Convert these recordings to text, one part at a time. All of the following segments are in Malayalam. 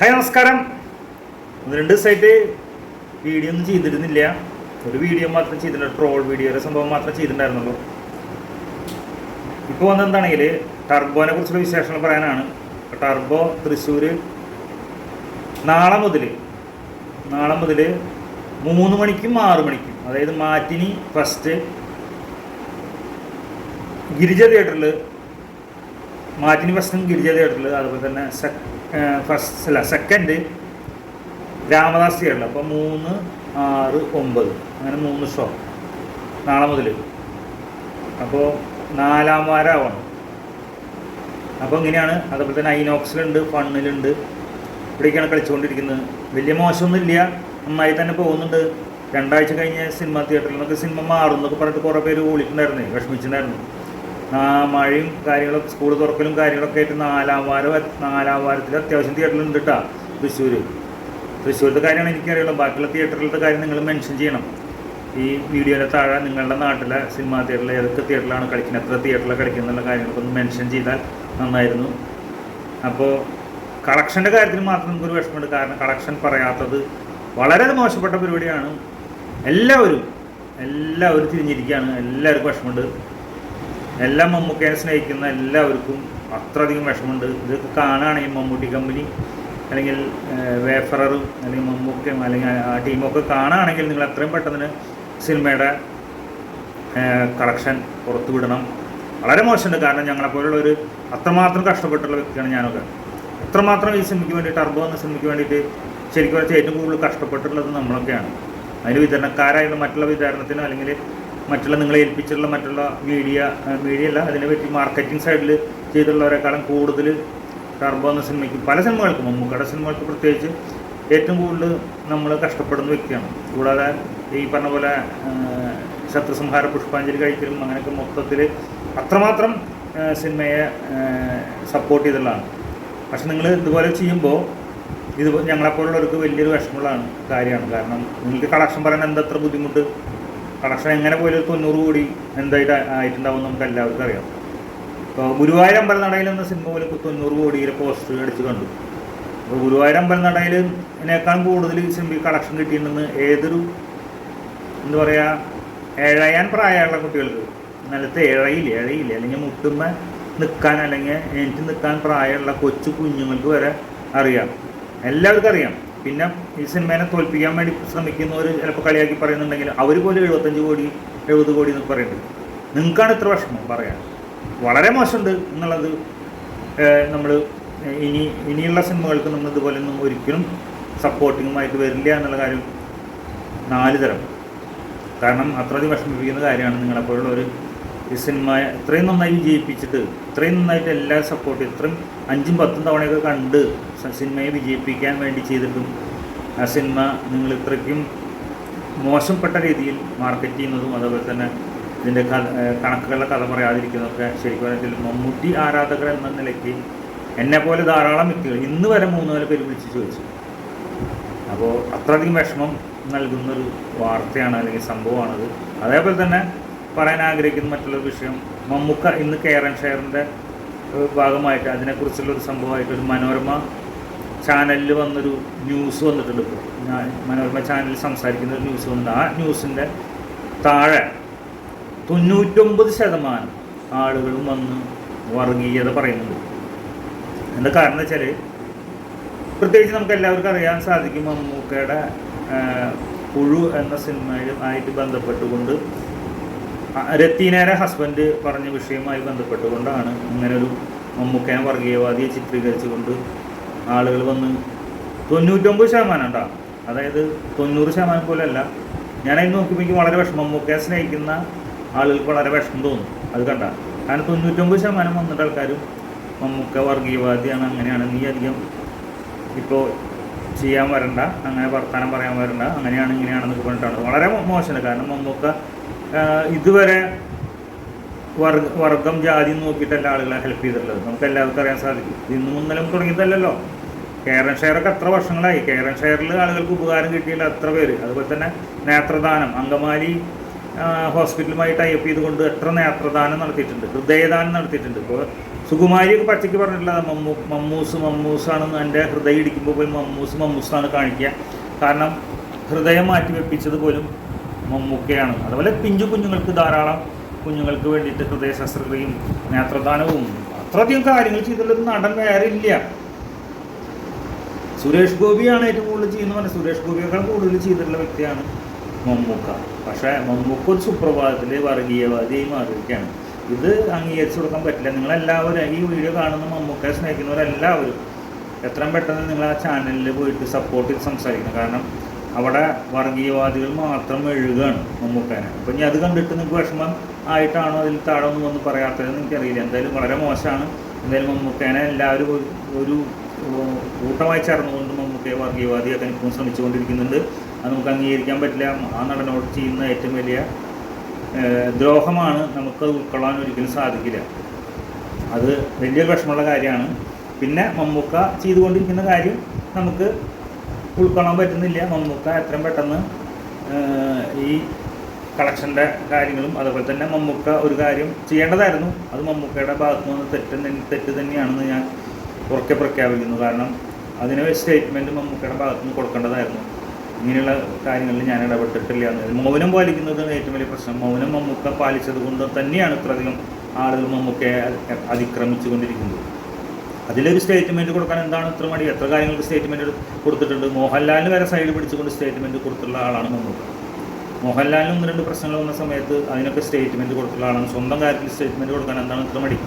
ഹായ് നമസ്കാരം. ഒന്ന് രണ്ട് ദിവസമായിട്ട് വീഡിയോ ഒന്നും ചെയ്തിരുന്നില്ല. ഒരു വീഡിയോ മാത്രം ചെയ്തിട്ടുണ്ട്. ട്രോൾ വീഡിയോ ഒരു സംഭവം മാത്രം ചെയ്തിട്ടുണ്ടായിരുന്നുള്ളൂ. ഇപ്പോൾ വന്നെന്താണെങ്കിൽ ടർബോനെ കുറിച്ചുള്ള വിശേഷങ്ങൾ പറയാനാണ്. ടർബോ തൃശ്ശൂർ നാളെ മുതൽ നാളെ മുതൽ മൂന്ന് മണിക്കും ആറ് മണിക്കും അതായത് മാറ്റിനി ഫസ്റ്റ് ഗിരിജ തിയേറ്ററിൽ മാറ്റിനി ഫസ്റ്റും ഗിരിജ എടുത്തുള്ളത് അതുപോലെ തന്നെ ഫസ്റ്റ് അല്ല സെക്കൻഡ് രാമദാസ് ചെയ്യുള്ളൂ അപ്പോൾ മൂന്ന് ആറ് ഒമ്പത്. അങ്ങനെ മൂന്ന് ഷോ നാളെ മുതൽ അപ്പോൾ നാലാം വാരമാവണം അപ്പോൾ ഇങ്ങനെയാണ്. അതുപോലെ തന്നെ ഐനോക്സിലുണ്ട് ഫണ്ണിലുണ്ട്. ഇവിടേക്കാണ് കളിച്ചുകൊണ്ടിരിക്കുന്നത്. വലിയ മോശമൊന്നുമില്ല. നന്നായി തന്നെ പോകുന്നുണ്ട്. രണ്ടാഴ്ച കഴിഞ്ഞ് സിനിമ തിയേറ്ററിൽ നിന്നൊക്കെ സിനിമ മാറും എന്നൊക്കെ പറഞ്ഞിട്ട് കുറേ പേര് ഓളിക്കുന്നുണ്ടായിരുന്നു വിഷമിച്ചിട്ടുണ്ടായിരുന്നു. മഴയും കാര്യങ്ങളും സ്കൂൾ തുറക്കലും കാര്യങ്ങളൊക്കെ ആയിട്ട് നാലാം വാരം നാലാം വാരത്തിൽ അത്യാവശ്യം തിയേറ്ററിലുണ്ട് കേട്ടോ തൃശ്ശൂർ തൃശ്ശൂരത്തെ കാര്യമാണ് എനിക്കറിയുള്ളൂ. ബാക്കിയുള്ള തിയേറ്ററിലത്തെ കാര്യം നിങ്ങൾ മെൻഷൻ ചെയ്യണം. ഈ വീഡിയോയുടെ താഴെ നിങ്ങളുടെ നാട്ടിലെ സിനിമാ തിയേറ്ററിൽ ഏതൊക്കെ തിയേറ്ററിലാണ് കളിക്കുന്നത് എത്ര തിയേറ്ററിലാണ് കളിക്കുന്നത് എന്നുള്ള കാര്യങ്ങളൊക്കെ ഒന്ന് മെൻഷൻ ചെയ്താൽ നന്നായിരുന്നു. അപ്പോൾ കളക്ഷന്റെ കാര്യത്തിൽ മാത്രം നമുക്കൊരു വിഷമമുണ്ട്. കാരണം കളക്ഷൻ പറയാത്തത് വളരെ മോശപ്പെട്ട പരിപാടിയാണ്. എല്ലാവരും എല്ലാവരും തിരിഞ്ഞിരിക്കുകയാണ്. എല്ലാവർക്കും വിഷമമുണ്ട്. എല്ലാ മമ്മൂക്കേനെ സ്നേഹിക്കുന്ന എല്ലാവർക്കും അത്രയധികം വിഷമമുണ്ട്. ഇതൊക്കെ കാണുകയാണെങ്കിൽ മമ്മൂട്ടി കമ്പനി അല്ലെങ്കിൽ വേഫററും അല്ലെങ്കിൽ മമ്മൂക്കയും അല്ലെങ്കിൽ ആ ടീമൊക്കെ കാണുകയാണെങ്കിൽ നിങ്ങൾ എത്രയും പെട്ടെന്ന് സിനിമയുടെ കളക്ഷൻ പുറത്തു വിടണം. വളരെ മോശമുണ്ട്. കാരണം ഞങ്ങളെപ്പോലുള്ള ഒരു അത്രമാത്രം കഷ്ടപ്പെട്ടുള്ള വ്യക്തിയാണ് ഞാനൊക്കെ. അത്രമാത്രം ഈ സിനിമയ്ക്ക് വേണ്ടി ടർബോ എന്ന സിനിമയ്ക്ക് വേണ്ടിയിട്ട് ശരിക്കും വെച്ചാൽ ഏറ്റവും കൂടുതൽ കഷ്ടപ്പെട്ടിട്ടുള്ളത് നമ്മളൊക്കെയാണ്. അതിന് വിതരണക്കാരായുള്ള മറ്റുള്ള വിതരണത്തിനോ അല്ലെങ്കിൽ മറ്റുള്ള നിങ്ങളെ ഏൽപ്പിച്ചിട്ടുള്ള മറ്റുള്ള മീഡിയ മീഡിയ അല്ല അതിനെ പറ്റി മാർക്കറ്റിംഗ് സൈഡിൽ ചെയ്തിട്ടുള്ളവരെക്കാളും കൂടുതൽ ടർബോ എന്ന സിനിമയ്ക്ക് പല സിനിമകൾക്കും മമ്മൂക്കയുടെ സിനിമകൾക്ക് പ്രത്യേകിച്ച് ഏറ്റവും കൂടുതൽ നമ്മൾ കഷ്ടപ്പെടുന്ന വ്യക്തിയാണ്. കൂടാതെ ഈ പറഞ്ഞ പോലെ ശത്രുസംഹാര പുഷ്പാഞ്ജലി കഴിക്കലും അങ്ങനെയൊക്കെ മൊത്തത്തിൽ അത്രമാത്രം സിനിമയെ സപ്പോർട്ട് ചെയ്തിട്ടുള്ളതാണ്. പക്ഷെ നിങ്ങൾ ഇതുപോലെ ചെയ്യുമ്പോൾ ഇത് ഞങ്ങളെപ്പോലുള്ളവർക്ക് വലിയൊരു വിഷമമുള്ളതാണ് കാര്യമാണ്. കാരണം നിങ്ങൾക്ക് കളക്ഷൻ പറയാൻ എന്തത്ര ബുദ്ധിമുട്ട്? കളക്ഷൻ എങ്ങനെ പോയാലും തൊണ്ണൂറ് കോടി എന്തായിട്ട് ആയിട്ടുണ്ടാവും നമുക്ക് എല്ലാവർക്കും അറിയാം. ഇപ്പോൾ ഗുരുവായൂർ അമ്പലനടയിൽ എന്ന സിനിമ പോലെ തൊണ്ണൂറ് കോടിയിലെ പോസ്റ്റർ അടിച്ച് കണ്ടു. അപ്പോൾ ഗുരുവായൂർ അമ്പലനടയിൽ ഇതിനേക്കാളും കൂടുതൽ സിനിമ കളക്ഷൻ കിട്ടിയിട്ടുണ്ടെന്ന് ഏതൊരു എന്താ പറയുക ഏഴയാൻ പ്രായമുള്ള കുട്ടികൾക്ക്. നിലത്ത് ഏഴയില്ല ഏഴയില്ല അല്ലെങ്കിൽ മുട്ടുമ്മ നിൽക്കാൻ അല്ലെങ്കിൽ എനിക്ക് നിൽക്കാൻ പ്രായമുള്ള കൊച്ചു കുഞ്ഞുങ്ങൾക്ക് വരെ അറിയാം. എല്ലാവർക്കും അറിയാം. പിന്നെ ഈ സിനിമേനെ തോൽപ്പിക്കാൻ വേണ്ടി ശ്രമിക്കുന്നവർ ചിലപ്പോൾ കളിയാക്കി പറയുന്നുണ്ടെങ്കിൽ അവർ പോലും എഴുപത്തഞ്ച് കോടി എഴുപത് കോടി എന്നൊക്കെ പറയുന്നുണ്ട്. നിങ്ങൾക്കാണ് ഇത്ര വിഷമം പറയാൻ. വളരെ മോശമുണ്ട് എന്നുള്ളത് നമ്മൾ ഇനി ഇനിയുള്ള സിനിമകൾക്ക് നമ്മൾ ഇതുപോലെ ഒന്നും ഒരിക്കലും സപ്പോർട്ടിങ്ങുമായിട്ട് വരില്ല എന്നുള്ള കാര്യം നാല് തരം. കാരണം അത്രയധികം വിഷമിപ്പിക്കുന്ന കാര്യമാണ് നിങ്ങളെപ്പോലുള്ള ഒരു ഈ സിനിമ ഇത്രയും നന്നായി വിജയിപ്പിച്ചിട്ട് ഇത്രയും നന്നായിട്ട് എല്ലാ സപ്പോർട്ട് ഇത്രയും അഞ്ചും പത്തും തവണയൊക്കെ കണ്ട് സിനിമയെ വിജയിപ്പിക്കാൻ വേണ്ടി ചെയ്തിട്ടും ആ സിനിമ നിങ്ങൾ ഇത്രയ്ക്കും മോശപ്പെട്ട രീതിയിൽ മാർക്കറ്റ് ചെയ്യുന്നതും അതുപോലെ തന്നെ ഇതിന്റെ കണക്കുകളുടെ കഥ പറയാതിരിക്കുന്നതൊക്കെ ശരിക്കും പറഞ്ഞാൽ മമ്മൂട്ടി ആരാധകർ എന്ന നിലയ്ക്ക് എന്നെ പോലെ ധാരാളം വ്യക്തികൾ ഇന്ന് വരെ മൂന്ന് നാല് പേര് വിളിച്ച് ചോദിച്ചു. അപ്പോൾ അത്രയധികം വിഷമം നൽകുന്നൊരു വാർത്തയാണ് അല്ലെങ്കിൽ സംഭവമാണത്. അതേപോലെ തന്നെ പറയാൻ ആഗ്രഹിക്കുന്ന മറ്റുള്ള വിഷയം. മമ്മൂക്ക ഇന്ന് കെയർ ആൻഡ് ഷെയറിന്റെ ഭാഗമായിട്ട് അതിനെക്കുറിച്ചുള്ള ഒരു സംഭവമായിട്ട് ഒരു മനോരമ ചാനലിൽ വന്നൊരു ന്യൂസ് വന്നിട്ടുണ്ട് ഇപ്പോൾ ഞാൻ മനോരമ ചാനലിൽ സംസാരിക്കുന്ന ഒരു ന്യൂസ് വന്നിട്ടുണ്ട്. ആ ന്യൂസിന്റെ താഴെ തൊണ്ണൂറ്റൊമ്പത് ശതമാനം ആളുകളും വന്ന് വർഗീയത പറയുന്നുണ്ട്. എന്താ കാരണം വെച്ചാൽ പ്രത്യേകിച്ച് നമുക്ക് എല്ലാവർക്കും അറിയാൻ സാധിക്കും മമ്മൂക്കയുടെ പുഴു എന്ന സിനിമയിലും ആയിട്ട് ബന്ധപ്പെട്ടുകൊണ്ട് രത്തീനയുടെ ഹസ്ബൻഡ് പറഞ്ഞ വിഷയവുമായി ബന്ധപ്പെട്ടുകൊണ്ടാണ് ഇങ്ങനെ ഒരു മമ്മൂക്കനെ വർഗീയവാദിയെ ചിത്രീകരിച്ചുകൊണ്ട് ആളുകൾ വന്ന് തൊണ്ണൂറ്റൊമ്പത് ശതമാനം ഉണ്ടാകും അതായത് തൊണ്ണൂറ് ശതമാനം പോലെയല്ല ഞാനതിന് നോക്കുമ്പോൾ എനിക്ക് വളരെ വിഷമം. മമ്മൂക്കയെ സ്നേഹിക്കുന്ന ആളുകൾക്ക് വളരെ വിഷമം തോന്നും. അത് കണ്ട. കാരണം തൊണ്ണൂറ്റൊമ്പത് ശതമാനം വന്നിട്ട് ആൾക്കാരും മമ്മൂക്ക വർഗീയവാദിയാണ് അങ്ങനെയാണ്. നീ അധികം ഇപ്പോൾ ചെയ്യാൻ വരണ്ട അങ്ങനെ വർത്താനം പറയാൻ വരണ്ട അങ്ങനെയാണ് ഇങ്ങനെയാണെന്നൊക്കെ പറഞ്ഞിട്ടാണ്. വളരെ മോശമാണ്. കാരണം മമ്മൂക്ക ഇതുവരെ വർഗ വർഗം ജാതി നോക്കിയിട്ടല്ല ആളുകളെ ഹെൽപ്പ് ചെയ്തിട്ടുള്ളത്. നമുക്ക് എല്ലാവർക്കും അറിയാൻ സാധിക്കും. ഇന്നും മുന്നലും തുടങ്ങിയതല്ലല്ലോ കേരള ഷെയറൊക്കെ എത്ര വർഷങ്ങളായി. കേരള ഷെയറിൽ ആളുകൾക്ക് ഉപകാരം കിട്ടിയില്ല അത്ര പേര്. അതുപോലെ തന്നെ നേത്രദാനം. അങ്കമാലി ഹോസ്പിറ്റലുമായി ടൈപ്പ് ചെയ്തുകൊണ്ട് എത്ര നേത്രദാനം നടത്തിയിട്ടുണ്ട്. ഹൃദയദാനം നടത്തിയിട്ടുണ്ട്. ഇപ്പോൾ സുകുമാരിയൊക്കെ പച്ചയ്ക്ക് പറഞ്ഞിട്ടുള്ളത് മമ്മൂ മമ്മൂസ് മമ്മൂസാണെന്ന് എന്റെ ഹൃദയം ഇടിക്കുമ്പോൾ പോലും മമ്മൂസ് മമ്മൂസാണ് കാണിക്കുക. കാരണം ഹൃദയം മാറ്റി വെപ്പിച്ചത് പോലും മമ്മൂക്കയാണ്. അതുപോലെ പിഞ്ചു കുഞ്ഞുങ്ങൾക്ക് ധാരാളം കുഞ്ഞുങ്ങൾക്ക് വേണ്ടിയിട്ട് ഹൃദയ ശസ്ത്രക്രിയയും നേത്രദാനവും അത്രയധികം കാര്യങ്ങൾ ചെയ്തിട്ടുള്ളൊരു നടൻ വേറെ ഇല്ല. സുരേഷ് ഗോപിയാണ് ഏറ്റവും കൂടുതൽ ചെയ്യുന്ന പറഞ്ഞാൽ സുരേഷ് ഗോപിയേക്കാൾ കൂടുതൽ ചെയ്തിട്ടുള്ള വ്യക്തിയാണ് മമ്മൂക്ക. പക്ഷേ മമ്മൂക്ക ഒരു സുപ്രഭാതത്തിൽ വർഗീയവാദിയായി മാറിയിരിക്കുകയാണ്. ഇത് അംഗീകരിച്ചു കൊടുക്കാൻ പറ്റില്ല. നിങ്ങളെല്ലാവരും ഈ വീഡിയോ കാണുന്ന മമ്മൂക്കയെ സ്നേഹിക്കുന്നവരെല്ലാവരും എത്രയും പെട്ടെന്ന് നിങ്ങൾ ആ ചാനലിൽ പോയിട്ട് സപ്പോർട്ട് ചെയ്ത് സംസാരിക്കണം. കാരണം അവിടെ വർഗീയവാദികൾ മാത്രം എഴുകയാണ് മമ്മൂക്കേനെ. അപ്പം ഇനി അത് കണ്ടിട്ട് നിങ്ങൾക്ക് വിഷമം ആയിട്ടാണോ അതിൽ താഴെ ഒന്നും ഒന്നും പറയാത്തതെന്ന് എനിക്കറിയില്ല. എന്തായാലും വളരെ മോശമാണ്. എന്തായാലും മമ്മൂക്കേനെ എല്ലാവരും ഒരു- കൂട്ടമായി ചേർന്നുകൊണ്ട് മമ്മൂക്കയെ വർഗീയവാദിയാക്കാൻ ഇപ്പം ശ്രമിച്ചുകൊണ്ടിരിക്കുന്നുണ്ട്. അത് നമുക്ക് അംഗീകരിക്കാൻ പറ്റില്ല. ആ നടനോട് ചെയ്യുന്ന ഏറ്റവും വലിയ ദ്രോഹമാണ് നമുക്കത് ഉൾക്കൊള്ളാൻ ഒരിക്കലും സാധിക്കില്ല. അത് വലിയൊരു വിഷമമുള്ള കാര്യമാണ്. പിന്നെ മമ്മൂക്ക ചെയ്തുകൊണ്ടിരിക്കുന്ന കാര്യം നമുക്ക് ഉൾക്കൊള്ളാൻ പറ്റുന്നില്ല. മമ്മൂക്ക എത്രയും പെട്ടെന്ന് ഈ കളക്ഷന്റെ കാര്യങ്ങളും അതുപോലെ തന്നെ മമ്മൂക്ക ഒരു കാര്യം ചെയ്യേണ്ടതായിരുന്നു. അത് മമ്മൂക്കയുടെ ഭാഗത്തു നിന്ന് തെറ്റ് തെറ്റ് തന്നെയാണെന്ന് ഞാൻ ഉറക്കെ പ്രഖ്യാപിക്കുന്നു. കാരണം അതിന് സ്റ്റേറ്റ്മെന്റ് മമ്മൂക്കയുടെ ഭാഗത്തു നിന്ന് കൊടുക്കേണ്ടതായിരുന്നു. ഇങ്ങനെയുള്ള കാര്യങ്ങളിൽ ഞാൻ ഇടപെട്ടിട്ടില്ല എന്ന് മൗനം പാലിക്കുന്നതാണ് ഏറ്റവും വലിയ പ്രശ്നം. മൗനം മമ്മൂക്ക പാലിച്ചത് കൊണ്ട് തന്നെയാണ് ഇത്രയധികം ആളുകൾ മമ്മൂക്കയെ അതി- അതിക്രമിച്ചു കൊണ്ടിരിക്കുന്നത് അതിലൊരു സ്റ്റേറ്റ്മെന്റ് കൊടുക്കാൻ എന്താണ് ഇത്ര മടി? എത്ര കാര്യങ്ങൾക്ക് സ്റ്റേറ്റ്മെന്റ് കൊടുത്തിട്ടുണ്ട്? മോഹൻലാലിന് വരെ സൈഡ് പിടിച്ചുകൊണ്ട് സ്റ്റേറ്റ്മെന്റ് കൊടുത്തിട്ടുള്ള ആളാണ് മമ്മൂക്ക മോഹൻലാലിന് ഒന്ന് രണ്ട് പ്രശ്നങ്ങൾ വന്ന സമയത്ത് അതിനൊക്കെ സ്റ്റേറ്റ്മെന്റ് കൊടുത്തിട്ടുള്ള ആളാണ്. സ്വന്തം കാര്യത്തിൽ സ്റ്റേറ്റ്മെന്റ് കൊടുക്കാൻ എന്താണ് ഇത്ര മടി?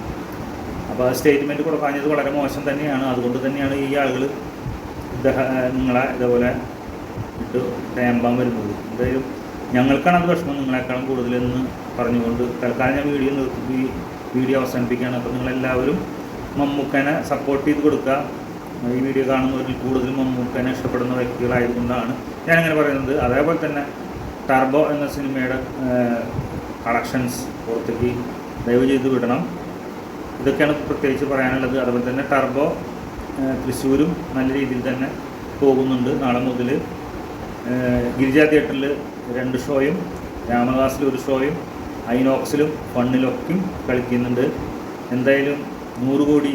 അപ്പോൾ ആ സ്റ്റേറ്റ്മെന്റ് കൊടുക്കാഞ്ഞത് വളരെ മോശം തന്നെയാണ്. അതുകൊണ്ട് തന്നെയാണ് ഈ ആളുകൾ നിങ്ങളെ ഇതേപോലെ ഇട്ട് തേമ്പാൻ വരുന്നത്. എന്തായാലും ഞങ്ങൾക്കാണ് അത് വിഷമം. നിങ്ങളെക്കാളും കൂടുതലെന്ന് പറഞ്ഞുകൊണ്ട് തൽക്കാലം ഞാൻ വീഡിയോ നിർത്തി വീഡിയോ അവസാനിപ്പിക്കുകയാണ്. അപ്പോൾ നിങ്ങളെല്ലാവരും മമ്മൂക്കനെ സപ്പോർട്ട് ചെയ്ത് കൊടുക്കുക. ഈ വീഡിയോ കാണുന്നവരിൽ കൂടുതൽ മമ്മൂക്കനെ ഇഷ്ടപ്പെടുന്ന വ്യക്തികളായതുകൊണ്ടാണ് ഞാനങ്ങനെ പറയുന്നത്. അതേപോലെ തന്നെ ടർബോ എന്ന സിനിമയുടെ കളക്ഷൻസ് പുറത്തേക്ക് ദയവ് ചെയ്ത് വിടണം. ഇതൊക്കെയാണ് പ്രത്യേകിച്ച് പറയാനുള്ളത്. അതുപോലെ തന്നെ ടർബോ തൃശ്ശൂരും നല്ല രീതിയിൽ തന്നെ പോകുന്നുണ്ട് നാളെ മുതൽ. ഗിരിജ തിയേറ്ററിൽ രണ്ട് ഷോയും രാമദാസിൽ ഒരു ഷോയും ഐനോക്സിലും ഫണ്ണിലൊക്കെയും കളിക്കുന്നുണ്ട്. എന്തായാലും നൂറ് കോടി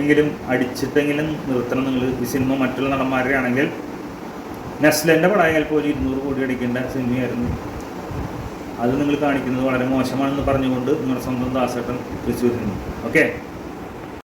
എങ്കിലും അടിച്ചിട്ടെങ്കിലും നിർത്തണം നിങ്ങൾ ഈ സിനിമ മറ്റുള്ള നടന്മാരുടെ ആണെങ്കിൽ നെസ്ലന്റെ പടായാൽ പോലും ഇരുന്നൂറ് കോടി അടിക്കേണ്ട സിനിമയായിരുന്നു. അത് നിങ്ങൾ കാണിക്കുന്നത് വളരെ മോശമാണെന്ന് പറഞ്ഞുകൊണ്ട് നിങ്ങളുടെ സ്വന്തം ദാസേട്ടൻ തൃശ്ശൂരിൽ നിന്ന്. ഓക്കെ